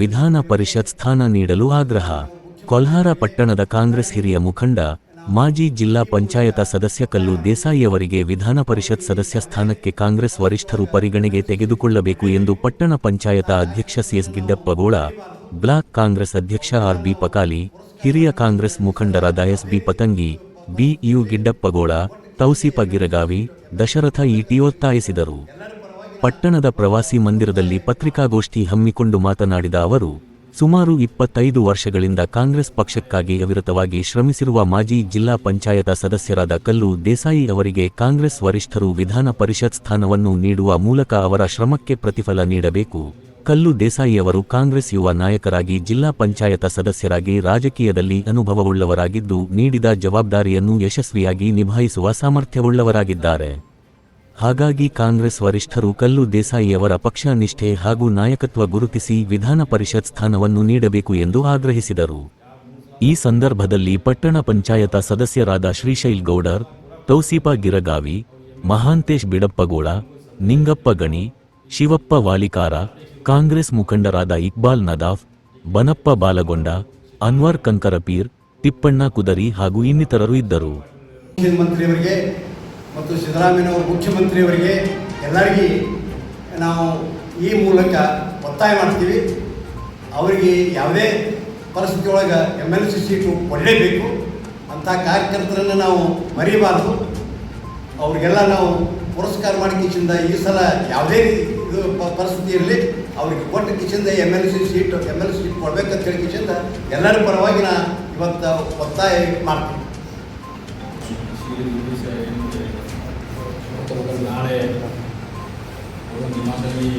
ವಿಧಾನ ಪರಿಷತ್ ಸ್ಥಾನ ನೀಡಲು ಆಗ್ರಹ. ಕೊಲ್ಹಾರ ಪಟ್ಟಣದ ಕಾಂಗ್ರೆಸ್ ಹಿರಿಯ ಮುಖಂಡ, ಮಾಜಿ ಜಿಲ್ಲಾ ಪಂಚಾಯತ ಸದಸ್ಯ ಕಲ್ಲು ದೇಸಾಯಿಯವರಿಗೆ ವಿಧಾನ ಪರಿಷತ್ ಸದಸ್ಯ ಸ್ಥಾನಕ್ಕೆ ಕಾಂಗ್ರೆಸ್ ವರಿಷ್ಠರು ಪರಿಗಣೆಗೆ ತೆಗೆದುಕೊಳ್ಳಬೇಕು ಎಂದು ಪಟ್ಟಣ ಪಂಚಾಯತ ಅಧ್ಯಕ್ಷ ಸಿಎಸ್ ಗಿಡ್ಡಪ್ಪಗೋಳ ಬ್ಲಾಕ್ ಕಾಂಗ್ರೆಸ್ ಅಧ್ಯಕ್ಷ ಆರ್. ಬಿ. ಪಕಾಲಿ, ಹಿರಿಯ ಕಾಂಗ್ರೆಸ್ ಮುಖಂಡರಾದ S. B. Patangi, B. U. Giddappagol Tausif Giragavi, Dasharatha Iti ಒತ್ತಾಯಿಸಿದರು. ಪಟ್ಟಣದ ಪ್ರವಾಸಿ ಮಂದಿರದಲ್ಲಿ ಪತ್ರಿಕಾಗೋಷ್ಠಿ ಹಮ್ಮಿಕೊಂಡು ಮಾತನಾಡಿದ ಅವರು, ಸುಮಾರು ಇಪ್ಪತ್ತೈದು ವರ್ಷಗಳಿಂದ ಕಾಂಗ್ರೆಸ್ ಪಕ್ಷಕ್ಕಾಗಿ ಅವಿರತವಾಗಿ ಶ್ರಮಿಸಿರುವ ಮಾಜಿ ಜಿಲ್ಲಾ ಪಂಚಾಯತ ಸದಸ್ಯರಾದ ಕಲ್ಲು ದೇಸಾಯಿ ಅವರಿಗೆ ಕಾಂಗ್ರೆಸ್ ವರಿಷ್ಠರು ವಿಧಾನ ಪರಿಷತ್ ಸ್ಥಾನವನ್ನು ನೀಡುವ ಮೂಲಕ ಅವರ ಶ್ರಮಕ್ಕೆ ಪ್ರತಿಫಲ ನೀಡಬೇಕು. ಕಲ್ಲು ದೇಸಾಯಿ ಅವರು ಕಾಂಗ್ರೆಸ್ ಯುವ ನಾಯಕರಾಗಿ ಜಿಲ್ಲಾ ಪಂಚಾಯತ ಸದಸ್ಯರಾಗಿ ರಾಜಕೀಯದಲ್ಲಿ ಅನುಭವವುಳ್ಳವರಾಗಿದ್ದು, ನೀಡಿದ ಜವಾಬ್ದಾರಿಯನ್ನು ಯಶಸ್ವಿಯಾಗಿ ನಿಭಾಯಿಸುವ ಸಾಮರ್ಥ್ಯವುಳ್ಳವರಾಗಿದ್ದಾರೆ. ಹಾಗಾಗಿ ಕಾಂಗ್ರೆಸ್ ವರಿಷ್ಠರು ಕಲ್ಲು ದೇಸಾಯಿಯವರ ಪಕ್ಷ ನಿಷ್ಠೆ ಹಾಗೂ ನಾಯಕತ್ವ ಗುರುತಿಸಿ ವಿಧಾನ ಪರಿಷತ್ ಸ್ಥಾನವನ್ನು ನೀಡಬೇಕು ಎಂದು ಆಗ್ರಹಿಸಿದರು. ಈ ಸಂದರ್ಭದಲ್ಲಿ ಪಟ್ಟಣ ಪಂಚಾಯತ ಸದಸ್ಯರಾದ ಶ್ರೀಶೈಲ್ ಗೌಡರ್ ತೌಸೀಪ ಗಿರಗಾವಿ, ಮಹಾಂತೇಶ್ ಬಿಡಪ್ಪಗೋಳ, ನಿಂಗಪ್ಪ ಗಣಿ, ಶಿವಪ್ಪ ವಾಲಿಕಾರ, ಕಾಂಗ್ರೆಸ್ ಮುಖಂಡರಾದ ಇಕ್ಬಾಲ್ ನದಾಫ್, ಬನಪ್ಪ ಬಾಲಗೊಂಡ, ಅನ್ವರ್ ಕಂಕರಪೀರ್, ತಿಪ್ಪಣ್ಣ ಕುದರಿ ಹಾಗೂ ಇನ್ನಿತರರು ಇದ್ದರು. ಮತ್ತು ಸಿದ್ದರಾಮಯ್ಯನವರು ಮುಖ್ಯಮಂತ್ರಿಯವರಿಗೆ ಎಲ್ಲರಿಗೆ ನಾವು ಈ ಮೂಲಕ ಒತ್ತಾಯ ಮಾಡ್ತೀವಿ. ಅವರಿಗೆ ಯಾವುದೇ ಪರಿಸ್ಥಿತಿ ಒಳಗೆ ಎಂ ಎಲ್ ಸಿ ಸೀಟು ಕೊಡಲೇಬೇಕು. ಅಂಥ ಕಾರ್ಯಕರ್ತರನ್ನು ನಾವು ಮರಿಬಾರ್ದು. ಅವ್ರಿಗೆಲ್ಲ ನಾವು ಪುರಸ್ಕಾರ ಮಾಡಿ ಕಿಚಿಂದ ಈ ಸಲ ಯಾವುದೇ ಇದು ಪರಿಸ್ಥಿತಿ ಇರಲಿ, ಅವ್ರಿಗೆ ಕೊಟ್ಟ ಕಿಚಿಂದ M L C seat M L C seat ಕೊಡಬೇಕಂತ ಹೇಳಿ ಕಿಚಿಂದ ಎಲ್ಲರ ಪರವಾಗಿ ನಾ ಇವತ್ತು ಒತ್ತಾಯ ಮಾಡ್ತೀನಿ. ಒಂದು ನಾನು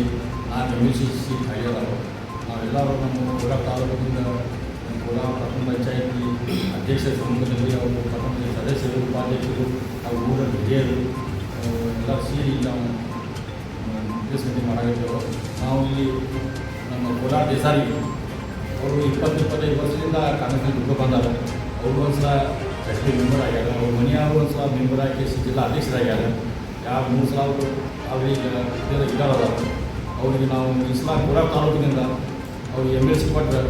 ನಾಲ್ಕು ಎಂ ಎಲ್ ಸಿ ಸೀಟ್ ಆಗಿರೋದು ನಾವೆಲ್ಲರೂ ನಮ್ಮ ಕೋಲಾರ ತಾಲೂಕಿನಿಂದ ಕೋಲಾರ ಪಟ್ಟಣ ಪಂಚಾಯತಿ ಅಧ್ಯಕ್ಷರ ಸಮ್ಮುಖದಲ್ಲಿ ಅವರು ಪಟ್ಟಣದ ಸದಸ್ಯರು, ಉಪಾಧ್ಯಕ್ಷರು ಹಾಗೂ ಊರ ಹಿರಿಯರು ಎಲ್ಲ ಸೇರಿ ನಾವು ನಿರ್ದೇಶನ ಮಾಡಾಗಿದ್ದೇವೆ. ನಾವು ಇಲ್ಲಿ ನಮ್ಮ ಕೋಲಾರ ದೇಸಾರಿ ಅವರು ಇಪ್ಪತ್ತು ಇಪ್ಪತ್ತೈದು ವರ್ಷದಿಂದ ಕಾಂಗ್ರೆಸ್ನಲ್ಲಿ ದುಡ್ಡು ಬಂದಾರ ಅವರು ಒಂದು ಸಲ ಪಿ ಮೆಂಬರ್ ಆಗ್ಯಾರ ಅವ್ರ ಮನೆಯವರು ಒಂದು ಸಲ ಮೆಂಬರ್ ಆಗಿ ಜಿಲ್ಲಾ ಅಧ್ಯಕ್ಷರಾಗ್ಯಾರ ಯಾವ ಮೂರು ಸಾವಿರ ಅವರಿಗೆ ಇದ್ದಾರಲ್ಲ ಅವರಿಗೆ ನಾವು ಕೋಲಾರ ತಾಲೂಕಿನಿಂದ ಅವ್ರಿಗೆ ಎಂ ಎಲ್ ಸಿ ಕೊಟ್ಟರೆ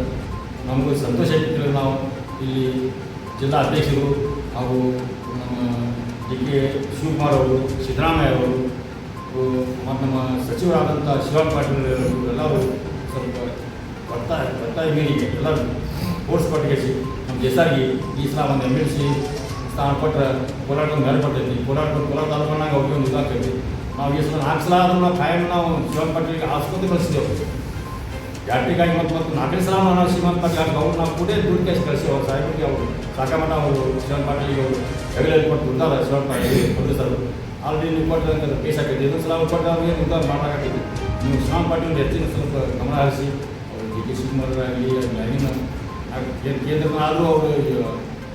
ನಮಗೂ ಸಂತೋಷ ಇಟ್ಟಿದ್ರೆ ನಾವು ಇಲ್ಲಿ ಜಿಲ್ಲಾ ಅಧ್ಯಕ್ಷರು ಹಾಗೂ ನಮ್ಮ ಡಿ ಕೆ ಶಿವಕುಮಾರ್ ಅವರು, ಸಿದ್ದರಾಮಯ್ಯ ಅವರು ಮತ್ತು ನಮ್ಮ ಸಚಿವರಾದಂಥ ಶಿವರಾಮ್ ಪಾಟೀಲ್ ಎಲ್ಲರೂ ಸ್ವಲ್ಪ ಒತ್ತಾಯ ಒತ್ತಾಯ ಇದ್ದೀನಿ ಎಲ್ಲರೂ ಸ್ಪೋರ್ಟ್ಸ್ ಕೊಟ್ಟಿಗೆ ನಮ್ಮ ದೇಸಾಗಿ ಈ ಸಲ ಒಂದು ಎಂ ಎಲ್ ಸಿ ಸ್ಥಾನ ಕೊಟ್ಟರೆ ಕೋಲಾರ ಒಂದು ಮೇಲೆ ಬರ್ತೈತಿ. ಕೋಲಾರ ಕೋಲಾರ ತಾಲೂಕನ್ನಾಗ ಅವ್ರಿಗೆ ಒಂದು ಇದಾಗ್ತೈತಿ. ನಾವು ಎಷ್ಟು ನಾಲ್ಕು ನಾವು ಕಾಯಂ ನಾವು ಶಿವರಾಮ್ ಪಾಟೀಲ್ಗೆ ಆಸ್ಪತ್ರೆ ಕಳಿಸಿದೆವು. ಜಾತಿಗಾಗಿ ಮತ್ತು ಮತ್ತು ನಾಲ್ಕನೇ ಸಲ ನಾವು ಅವ್ರು ನಾವು ಕೂಡ ದುಡ್ಡು ಕೇಸ್ ಕಳಿಸಿ ಅವ್ರು ಸಾಹೇಬರಿಗೆ ಅವರು ಸಾಕಮಟ ಅವರು, ಶಿವನ್ ಪಾಟೀಲಿಗೆ ಅವರು ಹೆಗಲಲ್ಲಿ ಕೊಟ್ಟು ದುಡ್ದಾರ ಶಿವನ್ ಪಾಟೀಲ್ ಪ್ರೊಡ್ಯೂಸರು ಆಲ್ರೆಡಿ ನೀವು ಕೊಟ್ಟರೆ ಕೇಸ್ ಹಾಕೈತಿ. ಇದೊಂದು ಸಲ ಅವ್ರು ಕೊಟ್ಟರೆ ಅವ್ರಿಗೆ ದುಡ್ಡು ನೀವು ಶಿವನ್ ಪಾಟೀಲ್ ಹೆಚ್ಚಿನ ಸ್ವಲ್ಪ ಗಮನ ಹರಿಸಿ, ಅವರು ಡಿ ಕೆ ಶಿವಕುಮಾರ್ ಆಗಲಿ ಲೈನಿನ ಕೇಂದ್ರ ಆದರೂ ಅವರು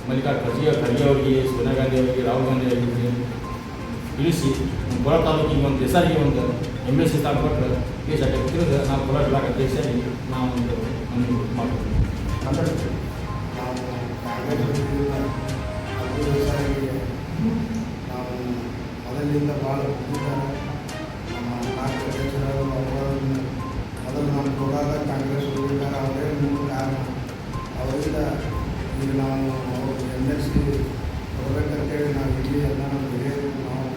ಮಲ್ಲಿಕಾರ್ಜುನ ಖರ್ಗೆ ಅವರಿಗೆ ಸೋನಿಯಾ ಗಾಂಧಿ ಅವರಿಗೆ ರಾಹುಲ್ ಗಾಂಧಿ ಅವರಿಗೆ ತಿಳಿಸಿ ಕೋಲಾರ ತಾಲೂಕಿಗೆ ಒಂದು ಹೆಸರಿಗೆ ಒಂದು ಎಂ ಎಲ್ ಸಿ ಸ್ಥಾನ ಕೊಟ್ಟರೆ ಕೇಸ್ ಹಾಕಿದ್ರೆ ನಾವು ಕೋಲಾರ ಇಲಾಖೆ ಅಧ್ಯಕ್ಷರಾಗಿ ನಾವು ಒಂದು ಮಾಡ್ತೀವಿ. ನಾವು ಮೊದಲಿನಿಂದ ಭಾಳ ಈಗ ನಾವು ಎಂ ಎಲ್ ಸಿ ಕೊಡಬೇಕಂತೇಳಿ ನಾವು ಇಲ್ಲಿ ಎಲ್ಲ ನಮ್ಮ ಹಿರಿಯರು ನಾವು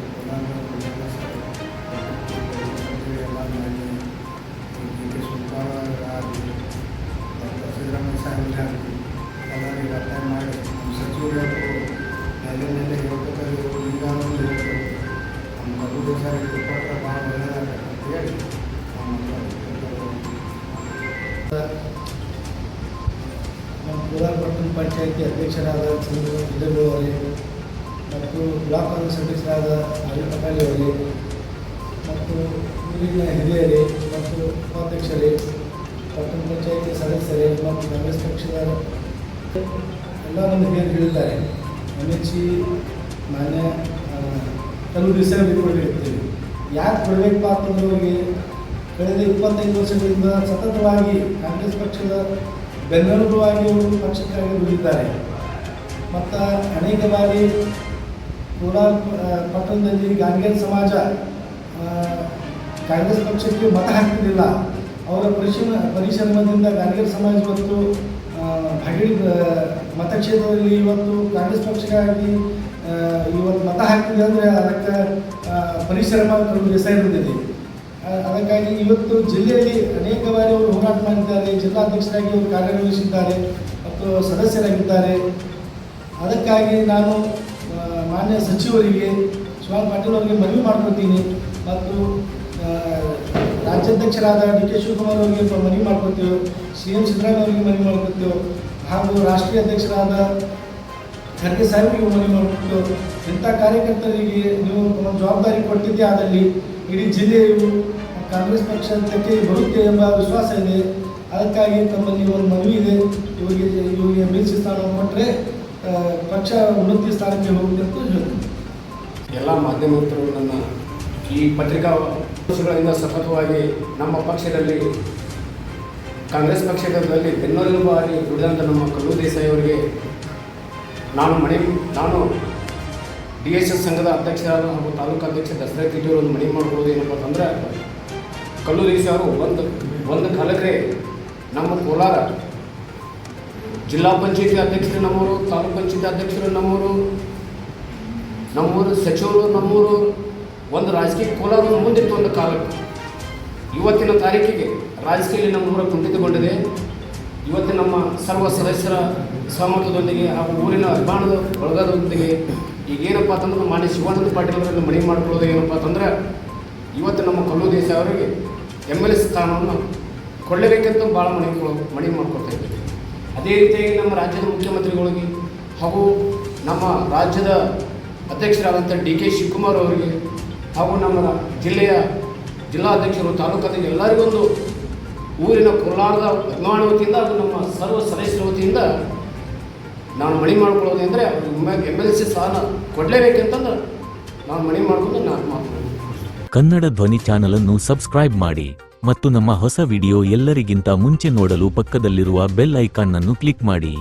ಕೋಲಾರ ಪಟ್ಟಣ ಪಂಚಾಯತಿ ಅಧ್ಯಕ್ಷರಾದ ಚಂದ್ರ ಹಿಡಲು ಅವರೇ ಮತ್ತು ಬ್ಲಾಕ್ ಕಾಂಗ್ರೆಸ್ ಅಧ್ಯಕ್ಷರಾದ ಅಲಿ ಪಟಾಲಿ ಅವರೇ ಮತ್ತು ಊರಿನ ಹಿರಿಯರೇ ಮತ್ತು ಉಪಾಧ್ಯಕ್ಷರೇ, ಪಟ್ಟಣ ಪಂಚಾಯತಿ ಸದಸ್ಯರೇ ಮತ್ತು ಕಾಂಗ್ರೆಸ್ ಪಕ್ಷದ ಎಲ್ಲ ನಮ್ಮ ಹಿರಿಯರು ಹೇಳಿದ್ದಾರೆ. ಎಂ ಎಚ್ ಸಿ ಮಾನ್ಯ ಕೆಲವು ರಿಸರ್ವ್ ಕೊಟ್ಟಿರ್ತೀವಿ ಯಾಕೆ ಕೊಡಬೇಕಪ್ಪ ಅಂತಂದ್ರೆ ಕಳೆದ ಇಪ್ಪತ್ತೈದು ವರ್ಷಗಳಿಂದ ಸತತವಾಗಿ ಕಾಂಗ್ರೆಸ್ ಪಕ್ಷದ ಬೆನ್ನೆಲುಬಾಗಿ ಅವರು ಪಕ್ಷಕ್ಕಾಗಿ ದುಡಿದ್ದಾರೆ. ಮತ್ತು ಅನೇಕ ಬಾರಿ ಕೋಲಾರ ಪಟ್ಟಣದಲ್ಲಿ ಗಾಂಗೇರ್ ಸಮಾಜ ಕಾಂಗ್ರೆಸ್ ಪಕ್ಷಕ್ಕೆ ಮತ ಹಾಕ್ತಿರಲಿಲ್ಲ. ಅವರ ಪರಿಶ್ರಮ ಪರಿಶ್ರಮದಿಂದ ಗಾಂಗೇರ್ ಸಮಾಜ ಇವತ್ತು ಹಗಡಿ ಮತಕ್ಷೇತ್ರದಲ್ಲಿ ಇವತ್ತು ಕಾಂಗ್ರೆಸ್ ಪಕ್ಷಕ್ಕಾಗಿ ಇವತ್ತು ಮತ ಹಾಕ್ತಿದೆ ಅಂದರೆ ಅದಕ್ಕೆ ಪರಿಶ್ರಮ ಹೆಸರು ದೇಸಾಯಿ ಬಂದಿದೆ ಆ, ಅದಕ್ಕಾಗಿ ಇವತ್ತು ಜಿಲ್ಲೆಯಲ್ಲಿ ಅನೇಕ ಬಾರಿ ಅವರು ಹೋರಾಟ ಮಾಡಿದ್ದಾರೆ, ಜಿಲ್ಲಾಧ್ಯಕ್ಷರಾಗಿ ಅವರು ಕಾರ್ಯನಿರ್ವಹಿಸಿದ್ದಾರೆ, ಮತ್ತು ಸದಸ್ಯರಾಗಿದ್ದಾರೆ. ಅದಕ್ಕಾಗಿ ನಾನು ಮಾನ್ಯ ಸಚಿವರಿಗೆ, ಶಿವಾನ್ ಪಾಟೀಲ್ ಅವರಿಗೆ ಮನವಿ ಮಾಡ್ಕೊತೀನಿ ಮತ್ತು ರಾಜ್ಯಾಧ್ಯಕ್ಷರಾದ ಡಿ ಕೆ ಶಿವಕುಮಾರ್ ಅವರಿಗೆ ಮನವಿ ಮಾಡ್ಕೊತೇವೆ ಸಿ ಎಂ ಸಿದ್ದರಾಮಯ್ಯ ಅವರಿಗೆ ಮನವಿ ಮಾಡ್ಕೊತೇವೆ ಹಾಗೂ ರಾಷ್ಟ್ರೀಯ ಅಧ್ಯಕ್ಷರಾದ ಖರ್ಗೆ ಸಾಹೇಬರಿಗೆ ಮನವಿ ಮಾಡ್ಕೊತೇವೆ ಇಂಥ ಕಾರ್ಯಕರ್ತರಿಗೆ ನೀವು ಜವಾಬ್ದಾರಿ ಕೊಟ್ಟಿದ್ದೇ ಆದಲ್ಲಿ ಇಡೀ ಜಿಲ್ಲೆಯು ಕಾಂಗ್ರೆಸ್ ಪಕ್ಷಕ್ಕೆ ಬರುತ್ತೆ ಎಂಬ ವಿಶ್ವಾಸ ಇದೆ. ಅದಕ್ಕಾಗಿ ತಮ್ಮಲ್ಲಿ ಒಂದು ಮನವಿ ಇದೆ. ಇವರಿಗೆ ಇವರಿಗೆ ಮೀಸಿ ಸ್ಥಾನ ಕೊಟ್ಟರೆ ಪಕ್ಷ ಉನ್ನತಿ ಸ್ಥಾನಕ್ಕೆ ಹೋಗಬೇಕು ಅಂತ ಹೇಳ್ತೀನಿ. ಎಲ್ಲ ಮಾಧ್ಯಮ ಮಿತ್ರರು ನನ್ನ ಈ ಪತ್ರಿಕಾ ವರ್ಷಗಳಿಂದ ಸತತವಾಗಿ ನಮ್ಮ ಪಕ್ಷದಲ್ಲಿ, ಕಾಂಗ್ರೆಸ್ ಪಕ್ಷದಲ್ಲಿ ಬೆನ್ನೆಲುಬಾಗಿ ದುಡಿದಂಥ ನಮ್ಮ ಕಲ್ಲು ದೇಸಾಯಿ ಅವರಿಗೆ ನಾನು ಮನೆ ನಾನು ಡಿ ಎಸ್ ಎಸ್ ಸಂಘದ ಅಧ್ಯಕ್ಷರಾದ ಹಾಗೂ ತಾಲೂಕು ಅಧ್ಯಕ್ಷ ದಸರಾ ಕಿಟ್ಟಿಯವರು ಒಂದು ಮನವಿ ಮಾಡ್ಬೋದು ಏನಪ್ಪ ಅಂತಂದ್ರೆ ಕಲ್ಲು ಅವರು ಒಂದು ಒಂದು ಕಾಲಕ್ಕೆ ನಮ್ಮ ಕೋಲಾರ ಜಿಲ್ಲಾ ಪಂಚಾಯತಿ ಅಧ್ಯಕ್ಷರು ನಮ್ಮವರು ತಾಲೂಕು ಪಂಚಾಯತಿ ಅಧ್ಯಕ್ಷರು ನಮ್ಮವರು ನಮ್ಮೂರು ಸಚಿವರು ನಮ್ಮೂರು, ಒಂದು ರಾಜಕೀಯ ಕೋಲಾರ ಮುಂದಿತ್ತು ಒಂದು ಕಾಲಕ್ಕೆ. ಇವತ್ತಿನ ತಾರೀಕಿಗೆ ರಾಜಕೀಯದಲ್ಲಿ ನಮ್ಮೂರ ಕುಂಠಿತಗೊಂಡಿದೆ. ಇವತ್ತು ನಮ್ಮ ಸರ್ವ ಸದಸ್ಯರ ಸಹಮತದೊಂದಿಗೆ ಹಾಗೂ ಊರಿನ ಅಭಿಮಾನದ ಬಳಗದೊಂದಿಗೆ ಈಗ ಏನಪ್ಪ ಅಂತಂದ್ರೆ ಮಾನ್ಯ ಶಿವಾನಂದ ಪಾಟೀಲ್ ಅವರನ್ನು ಮನವಿ ಮಾಡ್ಕೊಳ್ಳೋದು ಏನಪ್ಪ ಅಂತಂದ್ರೆ ಇವತ್ತು ನಮ್ಮ ಕಲ್ಲು ದೇಶ ಅವರಿಗೆ ಎಂ ಎಲ್ ಎ ಸ್ಥಾನವನ್ನು ಕೊಳ್ಳಬೇಕಂತ ಭಾಳ ಮನವಿ ಮನವಿ ಮಾಡ್ಕೊಳ್ತಾ ಇದ್ದೀವಿ ಅದೇ ರೀತಿಯಾಗಿ ನಮ್ಮ ರಾಜ್ಯದ ಮುಖ್ಯಮಂತ್ರಿಗಳಿಗೆ ಹಾಗೂ ನಮ್ಮ ರಾಜ್ಯದ ಅಧ್ಯಕ್ಷರಾದಂಥ ಡಿ ಕೆ ಶಿವಕುಮಾರ್ ಅವರಿಗೆ ಹಾಗೂ ನಮ್ಮ ಜಿಲ್ಲೆಯ ಜಿಲ್ಲಾಧ್ಯಕ್ಷರು ತಾಲೂಕಾದ ಎಲ್ಲರಿಗೊಂದು ಊರಿನ ಕೋಲಾರದ ಅಭಿಮಾನ ವತಿಯಿಂದ ಹಾಗೂ ನಮ್ಮ ಸರ್ವ ಸದಸ್ಯರ ವತಿಯಿಂದ ನಾನು ಮಣಿ ಮಾಡ್ಕೊಳ್ಳೋದು ಅಂದರೆ ಎಂ ಎಲ್ ಸಿ ಸ್ಥಾನ ಕೊಡಲೇಬೇಕಂತಂದ್ರೆ ನಾನು ಮಣಿ ಮಾಡ್ಕೊಂಡು ನಾನು ಮಾತನಾಡ್ತೀನಿ ಕನ್ನಡ ಧ್ವನಿ ಚಾನಲ್ ಅನ್ನು ಸಬ್ಸ್ಕ್ರೈಬ್ ಮಾಡಿ ಮತ್ತು ನಮ್ಮ ಹೊಸ ವಿಡಿಯೋ ಎಲ್ಲರಿಗಿಂತ ಮುಂಚೆ ನೋಡಲು ಪಕ್ಕದಲ್ಲಿರುವ ಬೆಲ್ ಐಕಾನ್ ಅನ್ನು ಕ್ಲಿಕ್ ಮಾಡಿ.